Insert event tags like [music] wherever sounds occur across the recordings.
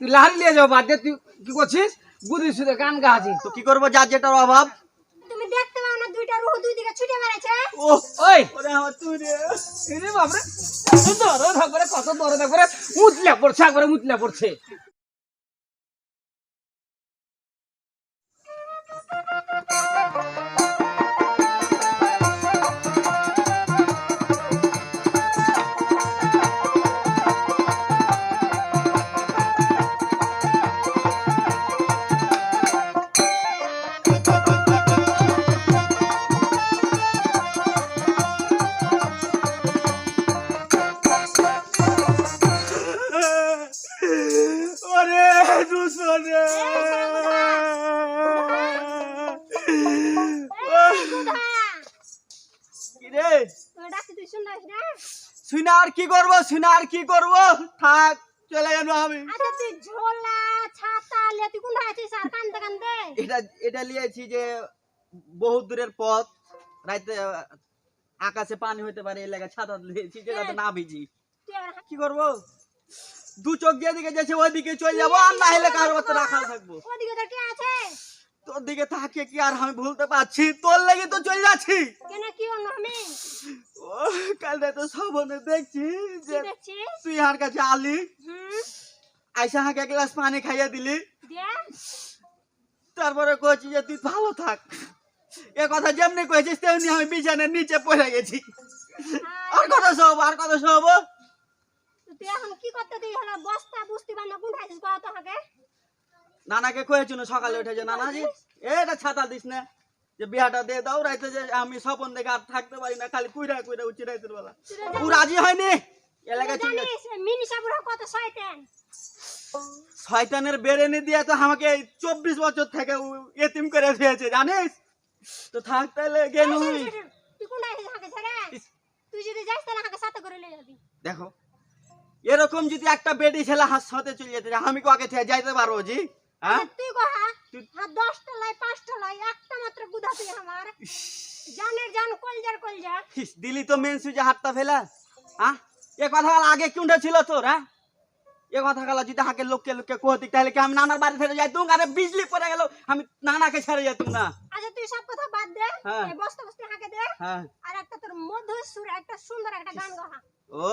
তুই লাল নিয়ে যাও বাদ দিয়ে তুই কি করছিস? গুদি শুধু গান গাছিস তো কি করব? যার যেটার অভাব। তুমি দেখতে পাও না দুইটা রোহ দুই দিকে ছুটে বেড়াচ্ছে ও ওই! ওরে আমার তুই রে রে বাপরে কত করে দরদ একবারে মুতলা পড়ছে একবারে মুতলা পড়ছে। করব শুনে আর কি করব? থাক চলে গেল আমি। আচ্ছা তুই ঝোলা ছাতা লিয়ে তুই কোনটা আছিস? আর কান্দে কান্দে এটা এটা লিয়েছি যে বহুত দূরের পথ রাইতে আকাশে পানি হইতে পারে এই লাগা ছাতা লিয়েছি যে যাতে না ভিজি। কি করব? দু চোখ দিকে যাচ্ছে ওইদিকে চলে যাব আর না হলে কারোর মতো রাখা থাকব। ওদিকে তোর কে আছে? তোর দিকে তাকে কি আর আমি ভুলতে পারছি? তোর লেগে তো চলে যাচ্ছি। কেন কি হলো আমি? ও কাল রাতে সবনে দেখছি যে তুই আর কাছে আলি আইসা হাঁকে এক গ্লাস পানি খাইয়ে দিলি। তারপরে কইছি যে তুই ভালো থাক। এ কথা যেমনি কয়েছিস তেমনি আমি বিছানার নিচে পড়ে গেছি। আর কথা সব আর কথা সব তো তুই এখন কি করতে তুই হলো বস্তা বুঝতে পার না কোনটা আছিস কত হাকে নানাকে কয়েছিল সকালে উঠে যে নানাজি এটা ছাতা দিস না যে বিয়াটা দিয়ে দাও রাইতে যে আমি স্বপন দেখে আর থাকতে পারি না খালি কুইরা কুইরা উঠছি রাইতের বেলা। ও রাজি হয়নি? এলাকায় চলে যাচ্ছে। জানিস মিনিশা বুড়া কত শয়তান। শয়তানের বেরেনি দিয়ে তো আমাকে চব্বিশ বছর থেকে এতিম করে ফেলেছে জানিস? তো থাক তাহলে গেল তুই কোনটা আছিস হাকে ছেড়ে? তুই যদি যাস তাহলে হাকে সাথে করে নিয়ে যাবি। দেখো এরকম যদি একটা বেডি ছেলে হাত সাথে চলে যেতে আমি কাকে যাইতে পারব জি? হ্যাঁ তুই কহা তুই- হ্যাঁ দশটা লাই পাঁচটা লাই একটা মাত্র গুদা তুই আমার। জানের জান কলজার কলজা দিলি তো মেন সুইচে হাতটা ফেলা। হ্যাঁ এ কথা গেল আগে কোনটা ছিল তোর হ্যাঁ এ কথা গেল যদি হাকে লোককে লোককে কোহতি তাহলে কি আমি নানার বাড়ি ছেড়ে যাইতুম? আরে বিজলি পড়ে গেল আমি নানাকে ছেড়ে যেতুম না। আচ্ছা তুই সব কথা বাদ দে। হ্যাঁ। এই বস্তা বস্তি হাকে দে। হ্যাঁ। আর একটা তোর মধুর সুর একটা সুন্দর একটা গান গাহা ও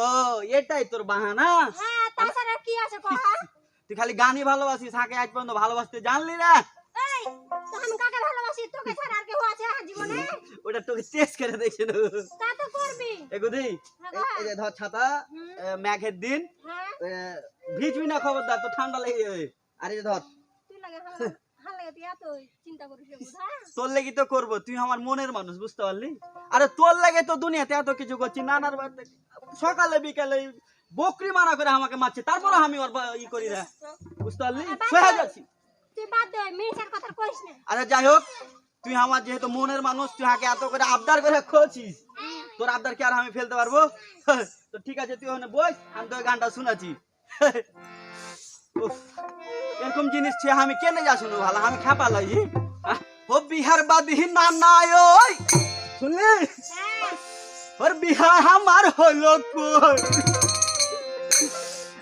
এটাই তোর বাহানা। হ্যাঁ তাছাড়া কি আছে কহা? তুই খালি গানই ভালোবাসিস হাকে আজ পর্যন্ত ভালোবাসতে জানলি না? আমি কাকে ভালোবাসি তোকে ছাড়া আর কেউ আছে জীবনে? ওটা তোকে টেস্ট করে দেখছিল তা তো করবি। এগুদি হ্যাঁ। এই যে ধর ছাতা মেঘের দিন হ্যাঁ। ভিজবি না খবরদার তো ঠান্ডা লেগে যাবে। আর এই যে ধর তুই লাগে হাল হাল লাগে তুই এত চিন্তা করিস তোর লেগে তো করব তুই আমার মনের মানুষ বুঝতে পারলি? আরে তোর লাগে তো দুনিয়াতে এত কিছু করছি নানার সকালে বিকালে বকরি মারা করে আমাকে মারছে। তারপরে আমি ওর ই করি না। বুঝতে পারলি? না। আরে যাই হোক তুই আমার যেহেতু মনের মানুষ তুই আমাকে এত করে আবদার করে খোঁচিস তোর আবদার কি আর আমি ফেলতে পারব? [laughs] তো ঠিক আছে তুই ওখানে বস আমি তোর গানটা শুনেছি। [laughs] উফ, এরকম জিনিস ছে আমি কেন যা শুনব ভালো? আমি খেপা লাগি। ও বিহার বাদি না নাই ওই। শুনলি? হ্যাঁ। ওর বিহার আমার হলো কই?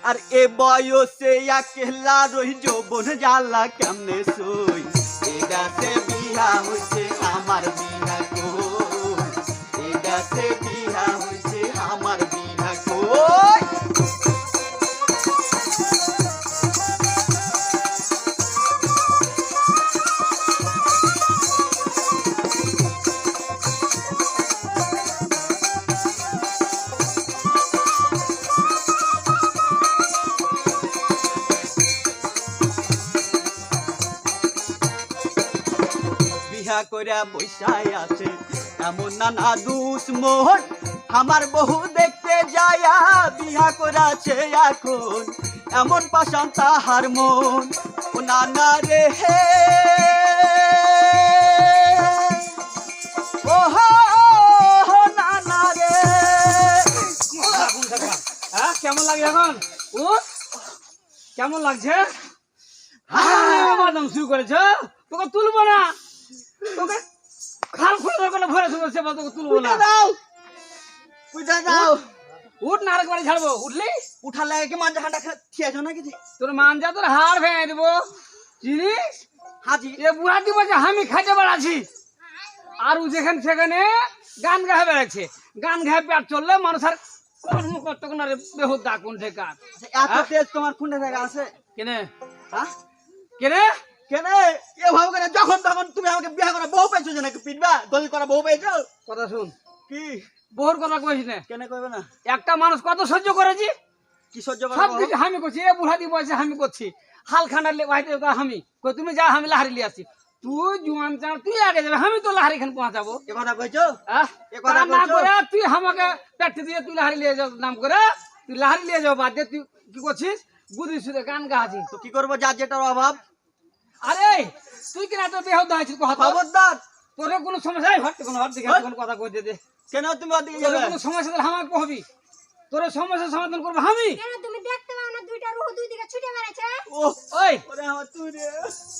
আর এ বয়সে একলা রই যৌবন জ্বালা কেমনে সই? এ গাছে বিহা হইছে আমার বিহা কো এ গাছে বিহা হইছে আমার বিহা কই? বিহা কইরা বৈশাই আছে। এমন নানা দুশ্মন আমার বহু দেখতে যায়া বিহা করাছে এখন। এমন পাশান তাহার মন ও নানা রে হে। হ্যাঁ কেমন লাগে এখন? ও কেমন লাগছে? হ্যাঁ। বাদাম শুরু করেছ? তোকে তুলবো না? তোকে খাল খুলে করে ভরে শুনেছে তোকে তুলবো না। দাও। উঠে দাও। উঠ না আরেক বাড়ি ছাড়বো। উঠলি? উঠার লাগে কি মাঞ্জা হাঁটা খেয়েছো না কিছু তোর মানজা তোর হাড় ভেঙে দিব। চিনিস হাজি। এ বুড়া দিব যে আমি খাইতে বেড়াচ্ছি। আর ও যেখানে সেখানে গান গায়ে বেড়াচ্ছে। গান গায়ে পেট চললে মানুষ আর কর্ম করতে কোন রে বেহুদা কোন ঠেকার এত হ্যাঁ? তেজ তোমার কোনটা জায়গা আছে? কেনে? হ্যাঁ? কেনে? কেন? এ ভাব করে যখন তখন তুমি আমাকে বিয়ে করা বউ পেয়েছ নাকি পিটবা? দলিল করা বউ পেয়েছ? কথা শুন। কি? বহুর কথা কইস না। কেন কইবে না? একটা মানুষ কত সহ্য করেছি? কি সহ্য সব কিছু আমি করছি। এ বুড়া দিব আছে আমি করছি। হাল খানার বাইতে আমি। কই তুমি যা আমি লাহারি লিয়ে আসছি। তুই জুয়ান চার তুই আগে যাবে। আমি তো লাহারি খান পৌঁছাবো। এ কথা কইছো? আহ, এ কথা না করে তুই আমাকে পেট দিয়ে তুই লাহারি লিয়ে যাও নাম করে। তুই লাহারি লিয়ে যাও বাদ দিয়ে তুই কি করছিস? সুদে গান গাছিস তো কি করব? যার যেটার অভাব। আরে তুই কিনা তো বেহদ হয়েছিস কথা খবরদার। তোর কোনো সমস্যা নাই? হট কোনো হট দেখে হট। কোনো কথা কই দে। কেন তুমি ওদিকে তোর যাবে কোনো সমস্যা হলে আমাকে কহবি তোর সমস্যার সমাধান করব আমি। কেন তুমি দেখতে পাও না দুইটা রুহ দুই দিকে ছুটে বেড়াচ্ছে? ও ওই। ওরে আমার তুই রে।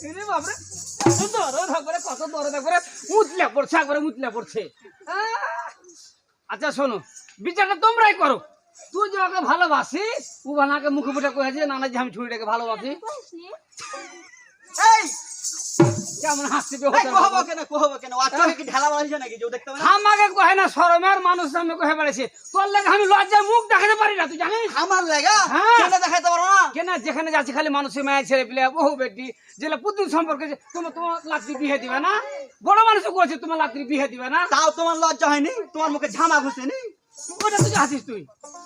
এরে বাপরে কত দরদ করে কত দরদ করে মুতলে পড়ছে একবারে মুতলে পড়ছে। আচ্ছা শোনো বিচারটা তোমরাই করো। তুই যে ওকে ভালোবাসিস ও বানাকে মুখে মুখে কয়েছে নানা যে আমি ছুরিটাকে ভালোবাসি। এই! কেমন হাসছি এই কেন কহবো কেন? আজকে কি ঢালা বাড়াইছে নাকি? যে দেখতে পারে আমাকে কহে না শরমের মানুষ আমি কহে বেড়েছি। তোর লাগে আমি লজ্জায় মুখ দেখাতে পারি না তুই জানিস? আমার লাগা? হ্যাঁ। কেন দেখাইতে পারো না? কেন? যেখানে যাচ্ছে খালি মানুষের মায়ের ছেলে পিলে বহু বেটি যেটা পুতুল সম্পর্কে তোমার তোমার লাত্রি বিয়ে দিবে না? বড় মানুষ করেছে তোমার লাত্রি বিয়ে দিবে না? তাও তোমার লজ্জা হয়নি? তোমার মুখে ঝামা ঘুষেনি ওটা তুই হাসিস তুই?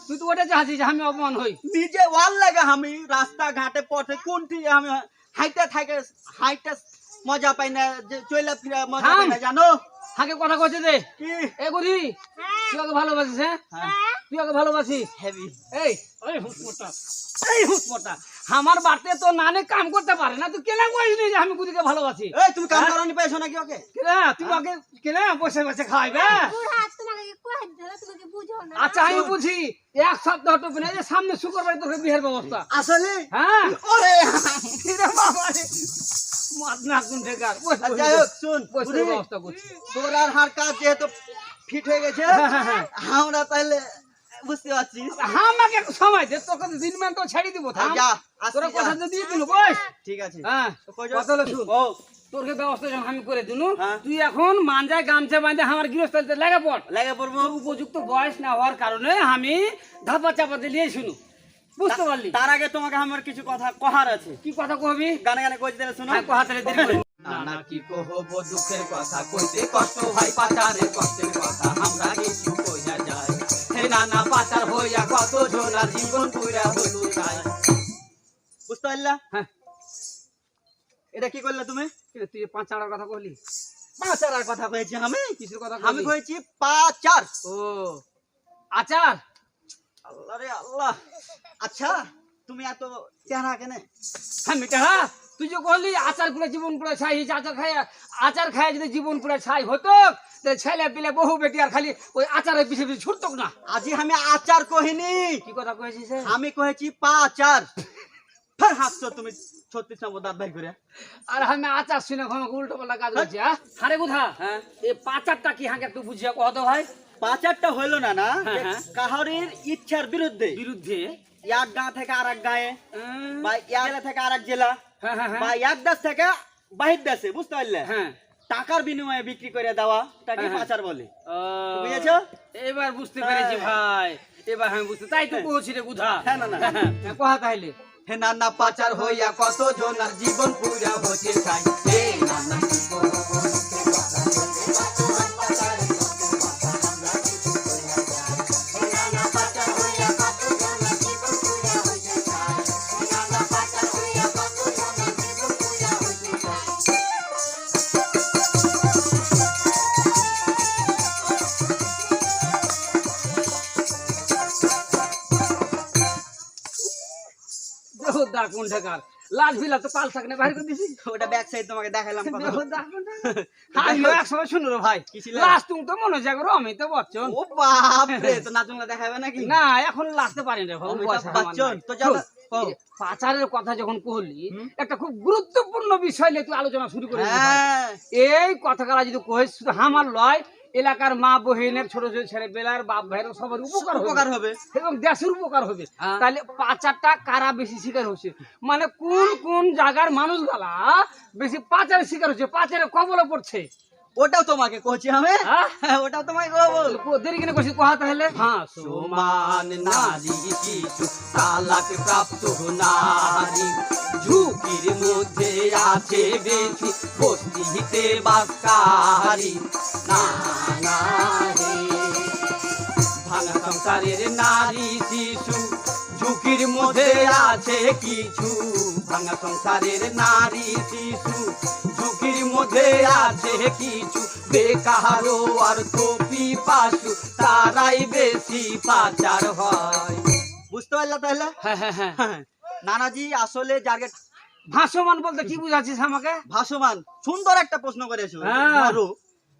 তুই তো ওটা হাসিস আমি অপমান হই। নিজে ওয়াল লাগে আমি রাস্তা ঘাটে পথে কোনটি আমি হাইটা থাকে হাইটা মজা পাই না চইলা ফিরা মজা পাই না জানো? হাকে কথা কইছে দে। কি? এ গুদি হ্যাঁ। তুই ওকে ভালোবাসিস হ্যাঁ? হ্যাঁ। তুই ওকে ভালোবাসিস? হেভি। এই ওই হুসমোটা এই হুসমোটা আমার বাড়িতে তো নানে কাম করতে পারে না তুই কেন যে আমি গুদিকে ভালোবাসি? এই তুমি কাম? করানি পাইছো নাকি ওকে? কেন? তুই ওকে কেন বসে বসে খাইবে বুড়া তোমাকে কি কই দিল তুমি কি বুঝো না আচ্ছা আমি বুঝি এক সপ্তাহ টপে না যে সামনে শুক্রবার তোকে বিয়ের ব্যবস্থা। আসলে? হ্যাঁ? ওরে বাবা রে। মাত কোন ঠেকার বস, আর বস, যাই হোক শুন ব্যবস্থা করছি। তোর আর হার কাজ যেহেতু ফিট হয়ে গেছে হ্যাঁ, হ্যাঁ। আমরা তাহলে বুঝতে পারছিস। আমাকে সময় দে তোকে দিন মান তো ছেড়ে দিব। তোরা কথা দিয়ে দিল বস। ঠিক আছে। হ্যাঁ কথা শুন। ও তোর কে ব্যবস্থা যখন আমি করে দিনু হ্যাঁ। তুই এখন মানজায় গামছা বাঁধে আমার গৃহস্থলিতে লেগে পড়। লাগে পড়ব। উপযুক্ত বয়স না হওয়ার কারণে আমি ধাপা চাপা দিয়ে শুনু। বুঝতে পারলি? তার আগে তোমাকে আমার কিছু কথা কহার আছে। কি কথা কবি? গানে গানে কইতে দিলে শোনো। হ্যাঁ কথাতে দেরি নানা কি কহব দুঃখের কথা কইতে কষ্ট ভাই পাচারে কষ্টের কথা। আমরা কিছু কইয়া যায় হে নানা পাচার হইয়া কত জোনা জীবন পুরা হইল যায় বুঝতে পারলা? হ্যাঁ। এটা কি করলে তুমি? তুই পাঁচ আড়ার কথা কইলি? পাঁচার কথা কয়েছি আমি। কিসের কথা আমি কইলি? কয়েছি পাচার ও আচার? আল্লাহ রে আল্লাহ। আচ্ছা তুমি এত চেহারা কেনে? হ্যাঁ মিটাহা তুই যে কহলি আচার পুরে জীবন পুরে ছাই হয়েছে আচার খাই আচার খাই যদি জীবন পুরে ছাই হতো ছেলে পিলে বহু বেটি আর খালি ওই আচারের পিছিয়ে পিছিয়ে ছুটতক না। আজি আমি আচার কহিনি। কি কথা কয়েছিস আমি কহেছি পাচার ফের হাসছো তুমি ছত্রিশ নম্বর দাঁত ভাই করে। আর আমি আচার শুনে উল্টো পাল্টা কাজ হ্যাঁ। হারে কোথা হ্যাঁ। পাচারটা কি হাঁকে একটু বুঝিয়ে কহ তো ভাই। পাচারটা হইল না না? হ্যাঁ, হ্যাঁ। কাহারির ইচ্ছার বিরুদ্ধে। বিরুদ্ধে? এক গাঁ থেকে আর এক গায়ে বা এক থেকে আর এক জেলা হ্যাঁ হ্যাঁ বা হ্যাঁ এক দেশ থেকে বাহির দেশে বুঝতে পারলে? হ্যাঁ। টাকার বিনিময়ে বিক্রি করে দেওয়া তাকে হ্যাঁ, হ্যাঁ। পাচার বলে। বুঝেছ? এবার বুঝতে পেরেছি হ্যাঁ। ভাই এবার আমি বুঝতে তাই তো কহছি রে বুধা। হ্যাঁ, না, না। হ্যাঁ, কহা তাইলে। হে নানা পাচার হইয়া কত জনার জীবন পুরা হতে চাই নানা দেহদা লাল ভিলা তো কাল থাকনে বাইরে করে দিছি। ওটা ব্যাক সাইড তোমাকে দেখাইলাম কথা দেহদা কোন ঠেকার আমিও [laughs] এক সময় শুনো রে ভাই। লাস্ট তুমি তো মনে জাগো অমিতাভ বচ্চন। ও বাপ রে [laughs] তো নাচুনলা দেখাবে নাকি? না এখন পারি রে ভাই বচ্চন, তো যাও- পাচারের কথা যখন কহলি একটা খুব গুরুত্বপূর্ণ বিষয় নিয়ে তুই আলোচনা শুরু করে হ্যাঁ। এই কথাগুলা যদি কহিস শুধু আমার লয় এলাকার মা বহিনের ছোট ছোট ছেলে বেলার বাপ ভাইয়ের সবার উপকার উপকার হবে। এবং দেশের উপকার হবে। হ্যাঁ। তাহলে পাচারটা কারা বেশি শিকার হচ্ছে? মানে কোন কোন জায়গার মানুষ গালা বেশি পাচারের শিকার হচ্ছে? পাচারের কবলে পড়ছে। ওটাও তোমাকে কইছি আমি। হ্যাঁ? ওটাও তোমাকে কবো দেরি কিনে করছি কোহা তাহলে? হ্যাঁ সমান নারী শিশু তালাক প্রাপ্ত নারী। ঝুঁকির মধ্যে আছে বেশি বস্তিতে বাসকারি না না ভাঙা সংসারের নারী শিশু ঝুঁকির মধ্যে আছে কিছু। ভাঙা সংসারের নারী শিশু ঝুঁকির মধ্যে আছে কিছু। বেকারো আর কপি পাশু তারাই বেশি পাচার হয়। বুঝতে পারলা তাহলে? হ্যাঁ হ্যাঁ হ্যাঁ। নানাজি আসলে যাকে ভাসমান বলতে কি বুঝাচ্ছিস আমাকে? ভাসমান সুন্দর একটা প্রশ্ন করেছ। হ্যাঁ।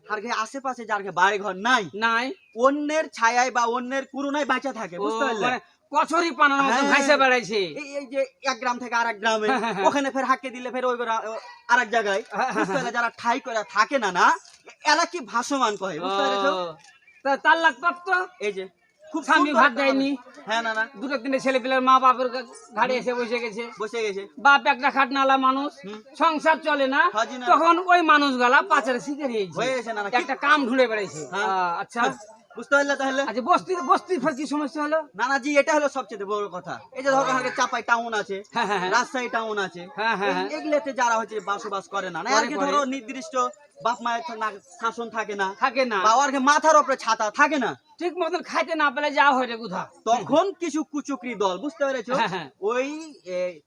আর কি আশেপাশে যার কি বাড়ি ঘর নাই। নাই। অন্যের ছায়ায় বা অন্যের কুরুনায় বাঁচা থাকে বুঝতে পারলে? মানে কচুরি পানার মতো হ্যাঁ। বেড়াইছে। এই যে এক গ্রাম থেকে আরেক গ্রামে হ্যাঁ, হ্যাঁ। ওখানে ফের হাঁকে দিলে ফের ওই আরেক জায়গায়। যারা ঠাই করে থাকে না না এরা কি ভাসমান বুঝতে পেরেছ? তার এই যে খুব স্বামী ভাত দেয়নি। হ্যাঁ না না। দুটো তিনটে ছেলে পেলের মা বাপের ঘাড়ে এসে বসে গেছে। বসে গেছে। বাপ একটা খাটনালা মানুষ সংসার চলে না তখন ওই মানুষ গালা পাচারে শিখে হয়ে গেছে একটা কাম ঢুলে বেড়াইছে। আচ্ছা। বুঝতে পারলে তাহলে? আচ্ছা বস্তির বস্তির ফের সমস্যা হলো? নানাজি এটা হলো সবচেয়ে বড় কথা। এই যে ধরো আমাদের চাপাই টাউন আছে। রাজশাহী টাউন আছে। এই- এগুলোতে যারা হচ্ছে বসবাস করে না না আর কি ধরো নির্দিষ্ট বাপ মায়ের শাসন থাকে না থাকে না। মাথার উপরে ছাতা থাকে না। ঠিক মতন খাইতে না পেলে যা হয় রে কোথা তখন কিছু কুচুকরি দল বুঝতে পেরেছ? হ্যাঁ, হ্যাঁ। ওই এ,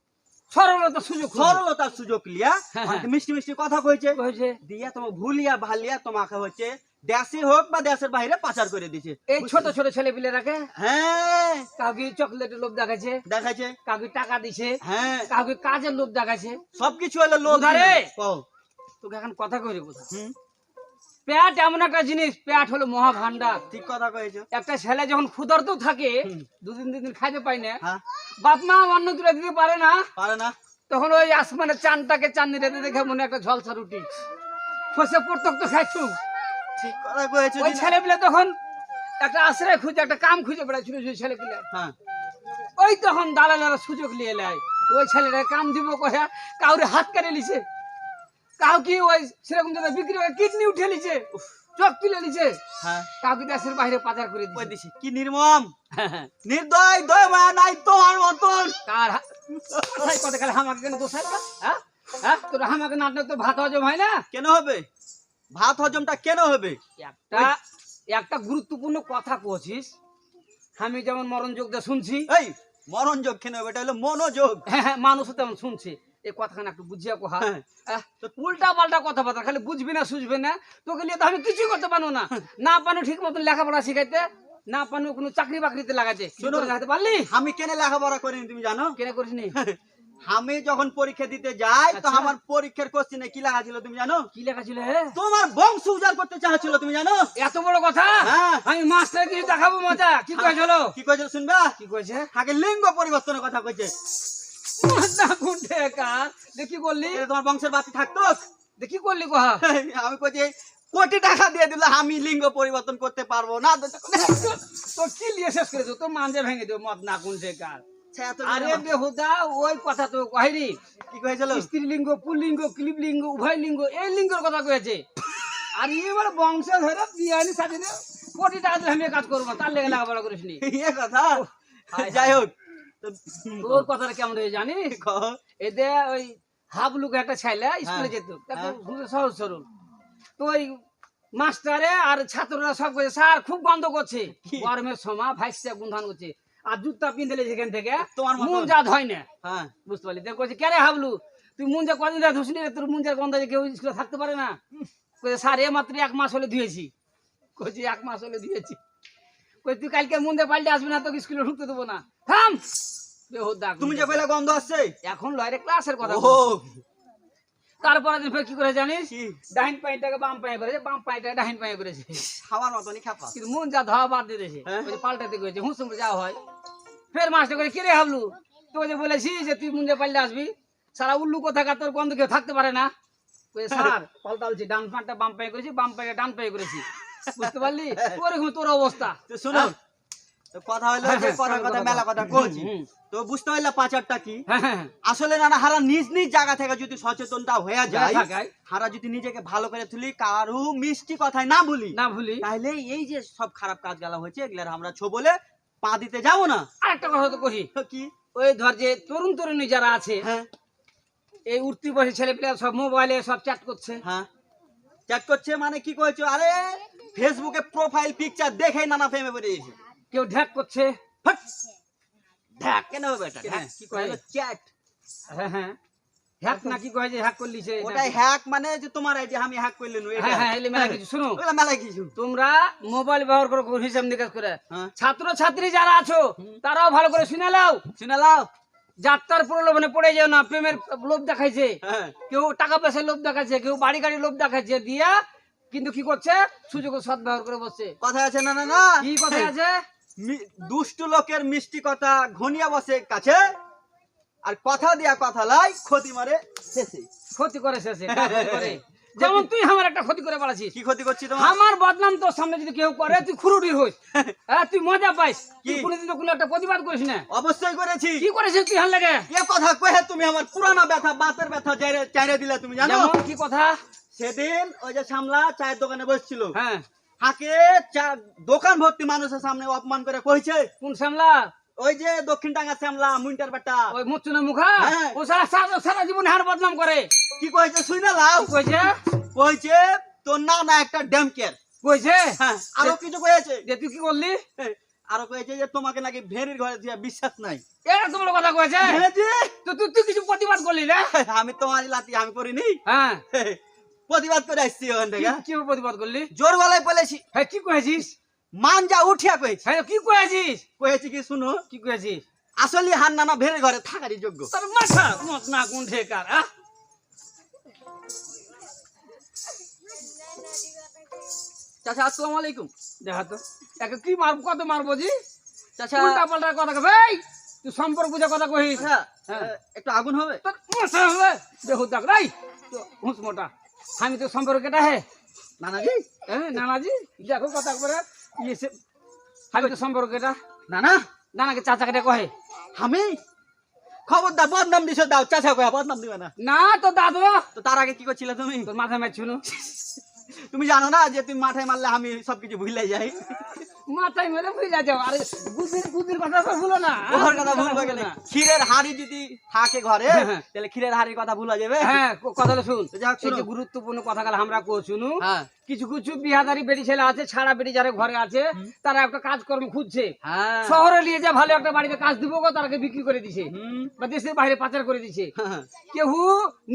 সরলতা সুযোগ সরলতার সুযোগ লিয়া হ্যাঁ। মিষ্টি মিষ্টি কথা কইছে। দিয়া তোমার ভুলিয়া ভালিয়া তোমাকে হচ্ছে দেশে হোক বা দেশের বাইরে পাচার করে দিছে। এই ছোট ছোট ছেলে হ্যাঁ। কাউকে চকলেটের লোভ দেখাচ্ছে দেখাচ্ছে কাউকে টাকা দিছে হ্যাঁ। কাউকে কাজের লোভ দেখাচ্ছে সবকিছু হলো উধারে। তোকে এখন কথা হুম, পেট এমন একটা জিনিস পেট হলো মহা ভান্ডার ঠিক কথা কয়েছো একটা ছেলে যখন ক্ষুধার্ত থাকে। দুদিন তিন খাইতে পায় না। হ্যাঁ। বাপ মা অন্ন তুলে দিতে পারে না। পারে না। তখন ওই আসমানের চানটাকে চাঁদনি রেতে দেখে মনে একটা ঝলসা রুটি। ফসে পড়তক তো খাইছু ঠিক কথা কয়েছো ওই দিনা। তখন একটা আশ্রয় খুঁজে একটা কাম খুঁজে বেড়াচ্ছিল সেই ছেলে হ্যাঁ। ওই তখন দালালেরা সুযোগ নিয়ে নেয়। ওই ছেলেটা কাম দিব কয়া কাউরে হাত কেটে লিছে কাউকে ওই সেরকম যাতে বিক্রি করে কিডনি উঠে লিছে চোখ তুলে লিছে হ্যাঁ। কাউকে দেশের বাইরে পাচার করে দিছে? কি নির্মম? নির্দয় দয় মায়া নাই তোমার মতন। কার কথা খালি হামাকে কেন দোষাই হ্যাঁ? হ্যাঁ? তোর নাটক তো ভাত হজম হয় না? কেন হবে? ভাত হজমটা কেন হবে? একটা একটা গুরুত্বপূর্ণ কথা কছিস আমি যেমন মরণ যোগ দিয়ে শুনছি। এই মরণ যোগ কেন হবে? এটা হলো মনোযোগ। হ্যাঁ হ্যাঁ মানুষও তেমন শুনছে। এই কথাখানে একটু বুঝিয়া কোহা। হ্যাঁ। উল্টা পাল্টা কথাবার্তা খালি বুঝবি না সুঝবি না। তোকে নিয়ে তো আমি কিছুই করতে পারব না। [laughs] না পানো ঠিক মতন লেখাপড়া শিখাইতে না পানো কোনো চাকরি বাকরিতে লাগাতে পারলি? আমি কেন লেখাপড়া করিনি তুমি জানো? কেন করিস নি [laughs] আমি যখন পরীক্ষা দিতে যাই তো আচ্ছা। আমার পরীক্ষার কোশ্চেনে কি লেখা ছিল তুমি জানো? কি লেখা ছিল তোমার বংশ উজাড় করতে চাচ্ছিল তুমি জানো? এত বড় কথা? হ্যাঁ। আমি মাস্টার কিছু দেখাবো মজা? কি কয়েছিল কি কয়েছিল শুনবা? কি কয়েছে আগে লিঙ্গ পরিবর্তনের কথা কইছে। দেখি করলি? তোমার বংশের বাতি থাকতো? দেখি করলি কোহা [laughs] আমি কইছি কোটি টাকা দিয়ে দিলে আমি লিঙ্গ পরিবর্তন করতে পারব না। তো কি লিয়ে শেষ করেছ? তোর মাঞ্জে ভেঙে দেবো মদ না কোনছে কার। আরে জানো। বেহুদা ওই কথা তো কহিনি। কি কয়েছিল স্ত্রীলিঙ্গ পুল্লিঙ্গ ক্লিপলিঙ্গ উভয় লিঙ্গ এই লিঙ্গের কথা কয়েছে। আর এবার বংশ ধরে বিয়ানি স্বাধীনে কোটি টাকা দিলে আমি কাজ করব তার লেগে লেখাপড়া করিস নি এ কথা? যাই হোক। তোর কথাটা কেমন হয়ে জানিস? এতে ওই হাবলুক একটা ছেলে স্কুলে। যেত। হ্যাঁ। সহজ সরল। তো ওই মাস্টারে আর ছাত্ররা সব করছে স্যার খুব গন্ধ করছে? গরমের সময় ভাইসে গুন্ধান করছে। আর জুতা পিনলে যেখান থেকে। তোমার মন যা ধয় না। হ্যাঁ। বুঝতে পারলি? তো কইছে কেরে হাবলু? তুই মুঞ্জা কদিন ধরে ধুসনি তোর গন্ধ যে কেউ স্কুলে থাকতে পারে না। কইছে স্যার এ মাত্র এক মাস হলে ধুয়েছি। কইছি এক মাস হলে ধুয়েছি। কই তুই কালকে মুঞ্জা পাল্টে আসবি না তোকে স্কুলে ঢুকতে দেবো না। থাম! তুমি যে পেলে গন্ধ আসছে? এখন লয়রে ক্লাসের কথা। তারপরে দিন ফের কি করে জানিস? ডাইন পাইটাকে বাম পায়ে করেছে বাম পাইটাকে ডাইন পায়ে করেছে। খাওয়ার মতনই খাপা। কিন্তু মন যা ধোয়া বাদ দিয়ে দিয়েছে হ্যাঁ। পাল্টাতে গেছে হুঁসুম যা হয়। ফের মাস্টার করে কিরে হাবলু? তোকে যে বলেছি যে তুই মুঞ্জে পাল্টে আসবি সারা উল্লু কোথাকার তোর গন্ধ কেউ থাকতে পারে না? কই স্যার পাল্টা বলছি ডান পাটা বাম পায়ে করেছি বাম পায়ে ডান পায়ে করেছি। বুঝতে পারলি? ওরকম তোর অবস্থা। তো শুনো তো কথা হলো যে কথা কথা কথা মেলা কথা কইছি তো বুঝতে পারলে পাচারটা কি? আসলে না না হারা নিজ নিজ জায়গা থেকে যদি সচেতনটা হয়ে যায় হারা যদি নিজেকে ভালো করে তুলি কারু মিষ্টি কথায় না বলি না ভুলি তাহলে এই যে সব খারাপ কাজ গেলা হয়েছে এগুলার আমরা ছো বলে পা দিতে যাব না। আরেকটা কথা তো কহি কি? ওই ধর যে তরুণ তরুণী যারা আছে হ্যাঁ। এই উঠতি বসে ছেলে পেলে সব মোবাইলে সব চ্যাট করছে। হ্যাঁ। চ্যাট করছে মানে কি কইছো? আরে ফেসবুকে প্রোফাইল পিকচার দেখেই নানা ফেমে পড়ে গেছে। কেউ ঢ্যাক করছে। ঢ্যাক কেন হবে এটা? হ্যাঁ, কি কি কয় কয়? চ্যাট। হ্যাঁ হ্যাঁ। হ্যাক না কয় যে হ্যাক করলি সে? ওটাই হ্যাক মানে যে তোমার এই আমি হ্যাক করলে নু হ্যাঁ হ্যাঁ এলে মেলা কিছু। শুনো ওগুলা মেলা কিছু। তোমরা মোবাইল ব্যবহার করো কোনো হিসাব নিকাশ করে। হ্যাঁ। ছাত্র ছাত্রী যারা আছো তারাও ভালো করে শুনে নাও। শুনে লাও যাত্রার প্রলোভনে পড়ে যাও না প্রেমের লোভ দেখাইছে। কেউ টাকা পয়সার লোভ দেখাচ্ছে কেউ বাড়ি গাড়ি লোভ দেখাচ্ছে দিয়া কিন্তু কি করছে? সুযোগ সদ্ব্যবহার করে বসছে। কথা আছে না না না? কি কথা আছে? দুষ্টু লোকের মিষ্টি কথা ঘনিয়া বসে কাছে আর কথা দিয়া কথা লাই ক্ষতি মারে শেষে। ক্ষতি করে শেষে? [laughs] যেমন তুই আমার একটা ক্ষতি করে কি ক্ষতি করছি তোমার? আমার বদনাম তোর সামনে যদি কেউ করে তুই খুরুটি হইস [laughs] হ্যাঁ তুই মজা পাইস। তুই কি? কোনোদিন তো কোনো একটা প্রতিবাদ করিস না। অবশ্যই করেছি। কি করেছিস তুই হাল লাগে? এ কথা কহে তুমি আমার পুরানা ব্যথা বাতের ব্যথা চাইরে দিলে তুমি জানো? কি কথা? সেদিন ওই যে সামলা চায়ের দোকানে বসছিল। হ্যাঁ। হাকে দোকান ভর্তি মানুষের সামনে অপমান করে কইছে। কোন সামলা ওই যে দক্ষিণ টাঙ্গা শ্যামলা মুইন্টার বেটা। ওই মুচুনের মুখা? হ্যাঁ। ও সারা সারা সারা জীবন হার বদনাম করে। কি কইছে শুই না লাও কইছে? কইছে তোর না না একটা ড্যাম কেয়ার। কইছে? হ্যাঁ আরও কিছু কয়েছে যে তুই কি করলি? আরও কইছে যে তোমাকে নাকি ভেরির ঘরে দিয়ে বিশ্বাস নাই। এটা তোমার কথা কইছে। তো তুই তুই কিছু প্রতিবাদ করলি না? আমি তোমার লাতি আমি করিনি। হ্যাঁ। প্রতিবাদ করে আসছি ওখান থেকে। কি- প্রতিবাদ করলি? জোর গলায় বলেছি। হ্যাঁ কি কয়েছিস? মান যা উঠিয়া কয়েছি। হ্যাঁ কি কয়েছিস? কয়েছি কি শুনো। কি কয়েছিস? আসলে হার নানা ভেরির ঘরে থাকারই যোগ্য। তোর মাথা না কোন ঠেকার চাচা আসসালামু আলাইকুম। দেখা তো। একে কি মার কত মারবো জি? চাচা। উল্টা পাল্টা কথা ভাই তুই সম্পর্ক বুঝে কথা কহিস। হ্যাঁ। একটু আগুন হবে? তোর মশা হবে। দেখো দেখ রাই তো হুঁস মোটা। আমি তো সম্পর্কটা কেটা হে? নানাজি? হ্যাঁ নানাজি? দেখো কথা করে ইয়ে সে আমি তো সম্পর্কটা কেটা? নানা? নানাকে চাচা কেটে কহে। আমি? খবর খবরদার বদনাম দিছো দাও চাচা কয়া বদনাম দিবে না। না তো দাদু। তো তার আগে কি করছিলে তুমি? তোর মাথা ম্যাচ শুনু তুমি জানো না যে তুমি মাথায় মারলে আমি সবকিছু ভুলে যাই? মাথায় মেরে ভুলে যাও আরে বুদ্ধির বুদ্ধির কথা তো ভুলো না। ওর কথা ভুল ভুলো গেলে ক্ষীরের হাড়ি যদি থাকে ঘরে হ্যাঁ, হ্যাঁ। তাহলে ক্ষীরের হাড়ির কথা ভুলা যাবে? হ্যাঁ কথাটা শুন। যাক শুনো। যে গুরুত্বপূর্ণ কথা গেল আমরা কো শুনু। হ্যাঁ। কিছু কিছু বিহাদারি বেটি ছেলে আছে ছাড়া বেটি যারা ঘরে আছে তারা একটা কাজকর্ম খুঁজছে। শহরে নিয়ে যা ভালো একটা বাড়িতে কাজ দিব গো তারাকে বিক্রি করে দিছে। বা দেশের বাইরে পাচার করে দিছে। কেউ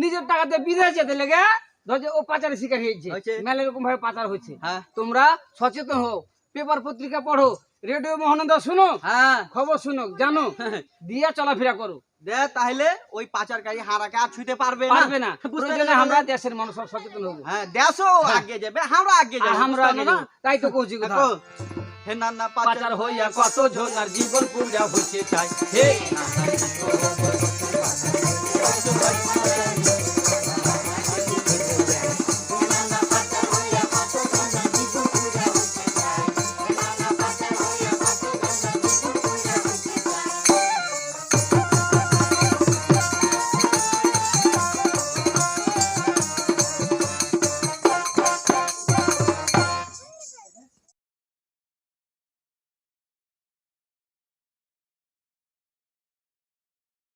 নিজের টাকাতে বিদেশ যেতে লেগে ধর ও পাচারের শিকার হয়েছে। হয়েছে। মেলা এরকম ভাবে পাচার হচ্ছে। হ্যাঁ। তোমরা সচেতন হও। পেপার পত্রিকা পড়ো। রেডিও মহানন্দ শুনো। হ্যাঁ। খবর শুনো জানো। [laughs] দিয়া চলাফেরা করো। তাহলে ওই পাচারকারী হারাকে আর ছুঁতে পারবে না। পারবে না। প্রয়োজনে আমরা দেশের মানুষ সচেতন হব। হ্যাঁ দেশও আগে যাবে আমরা আগে আর আমরা আগে? তাই তো কৌছি কথা। হে নানা পাচার হইয়া কত জন জীবন পুরা হইতে চাই হে নানা জীবন